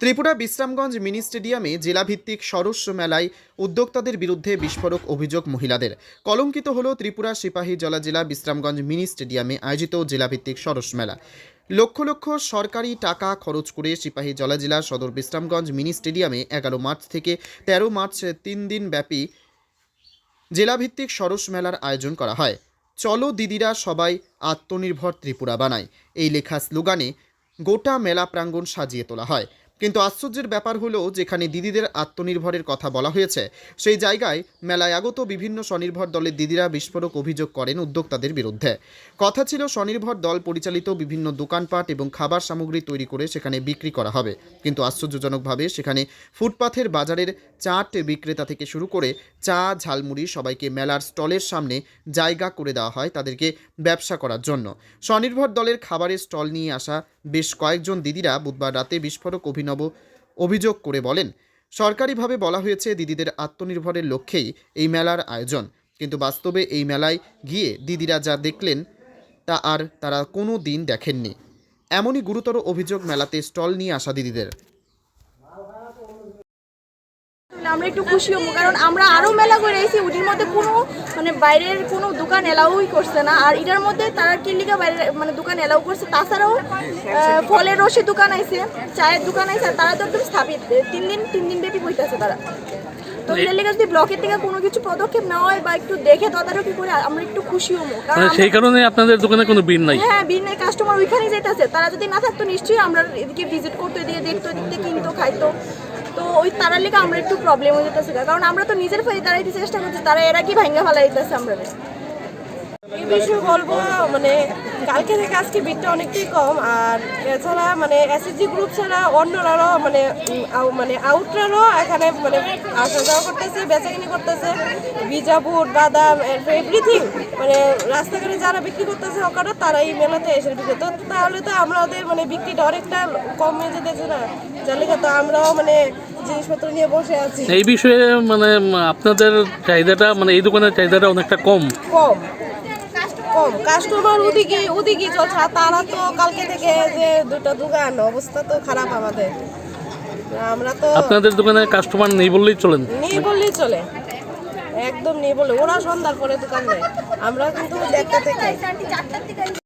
Tripura Bishramganj mini স্টেডিয়ামে জেলাভিত্তিক সরস্ব মেলায় উদ্যোক্তাদের বিরুদ্ধে বিস্ফোরক অভিযোগ মহিলাদের। কলঙ্কিত হল ত্রিপুরা সিপাহী জলা জেলা বিশ্রামগঞ্জ মিনি স্টেডিয়ামে আয়োজিত জেলাভিত্তিক সরস মেলা। লক্ষ লক্ষ সরকারি টাকা খরচ করে সিপাহী জলা জেলা সদর বিশ্রামগঞ্জ মিনি স্টেডিয়ামে এগারো মার্চ থেকে তেরো মার্চ তিন দিন ব্যাপী জেলাভিত্তিক সরস মেলার আয়োজন করা হয়। চলো দিদিরা সবাই আত্মনির্ভর ত্রিপুরা বানায়। এই লেখা স্লোগানে গোটা মেলা প্রাঙ্গণ সাজিয়ে তোলা হয়। কিন্তু আশ্চর্যের ব্যাপার হলো যেখানে দিদিদের আত্মনির্ভরের কথা বলা হয়েছে, সেই জায়গায় মেলায় আগত বিভিন্ন স্বনির্ভর দলের দিদিরা বিস্ফোরক অভিযোগ করেন উদ্যোক্তাদের বিরুদ্ধে। কথা ছিল স্বনির্ভর দল পরিচালিত বিভিন্ন দোকানপাট এবং খাবার সামগ্রী তৈরি করে সেখানে বিক্রি করা হবে। কিন্তু আশ্চর্যজনকভাবে সেখানে ফুটপাথের বাজারের চাট বিক্রেতা থেকে শুরু করে চা, ঝালমুড়ি সবাইকে মেলার স্টলের সামনে জায়গা করে দেওয়া হয় তাদেরকে ব্যবসা করার জন্য। স্বনির্ভর দলের খাবারের স্টল নিয়ে আসা বেশ কয়েকজন দিদিরা বুধবার রাতে বিস্ফোরক অভিনব অভিযোগ করে বলেন, সরকারিভাবে বলা হয়েছে দিদিদের আত্মনির্ভরের লক্ষ্যেই এই মেলার আয়োজন। কিন্তু বাস্তবে এই মেলায় গিয়ে দিদিরা যা দেখলেন তা আর তারা কোনো দিন দেখেননি। এমনই গুরুতর অভিযোগ মেলাতে স্টল নিয়ে আসা দিদিদের। আমরা একটু খুশি হব কারণ আমরা আরও মেলা করে এসেছি ওটির মধ্যে কোনো মানে বাইরের কোনো দোকান এলাউই করছে না। আর এটার মধ্যে তারা কিলিকা বাইরে মানে দোকান এলাউ করছে তাছাড়াও ফলের রসের দোকান আইছে চায়ের দোকান আইছে আর তারা তো একদম স্থাপিত। তিন দিন তিন দিন ব্যাপী বইতেছে তারা। তো এটার লেগে যদি ব্লকের থেকে কোনো কিছু পদক্ষেপ নেওয়া হয় বা একটু দেখে তদারকি করে আমরা একটু খুশি হব কারণ মানে সেই কারণে আপনাদের দোকানে কোনো বিল নাই? হ্যাঁ বিনের কাস্টমার ওইখানেই যেতেছে তারা যদি না থাকতো নিশ্চয়ই আমরা এদিকে ভিজিট করতো এদিকে দেখতো এদিকে কিনতো খাইতো। তো ওই তারার লেগে আমরা একটু প্রবলেম হয়ে যেতেছে কারণ আমরা তো নিজের ফেরি দাঁড়াইতে চেষ্টা করছি, তারা এরা কি ভাঙ্গা ফেলাইতেছে আমরা? এই বিষয়ে বলব মানে কালকে থেকে আজকে বিটটা অনেকটাই কম আর এছাড়া মানে এসএসজি গ্রুপ ছাড়া অন্যরাও মানে মানে আউটরারও এখানে মানে আসা যাওয়া করতেছে বেচাকিনি করতেছে। বিজা বুট বাদাম এভরিথিং মানে রাস্তাঘাটে যারা বিক্রি করতেছে ওখানে তারা এই মেলাতে এসে বিক্রি তো তাহলে তো আমরা ওদের মানে বিক্রিটা অনেকটা কমে যেতেছে না? যার তো আমরাও মানে জিনিসপত্র নিয়ে বসে আছি। এই বিষয়ে মানে আপনাদের চাহিদাটা মানে এই দোকানের চাহিদাটা অনেকটা কম। কম। কম। কাস্টমার ওদিকে ওদিকে চলছে। আর তারা তো কালকে থেকে যে দুটো দোকান অবস্থা তো খারাপ আমাদের। আমরা তো আপনাদের দোকানে কাস্টমার নেই বললেই চলেন। নেই বললেই চলে। একদম নেই বলে। ওরা সন্ধ্যার পরে দোকান দেয়। আমরা কিন্তু দেখতে থেকে।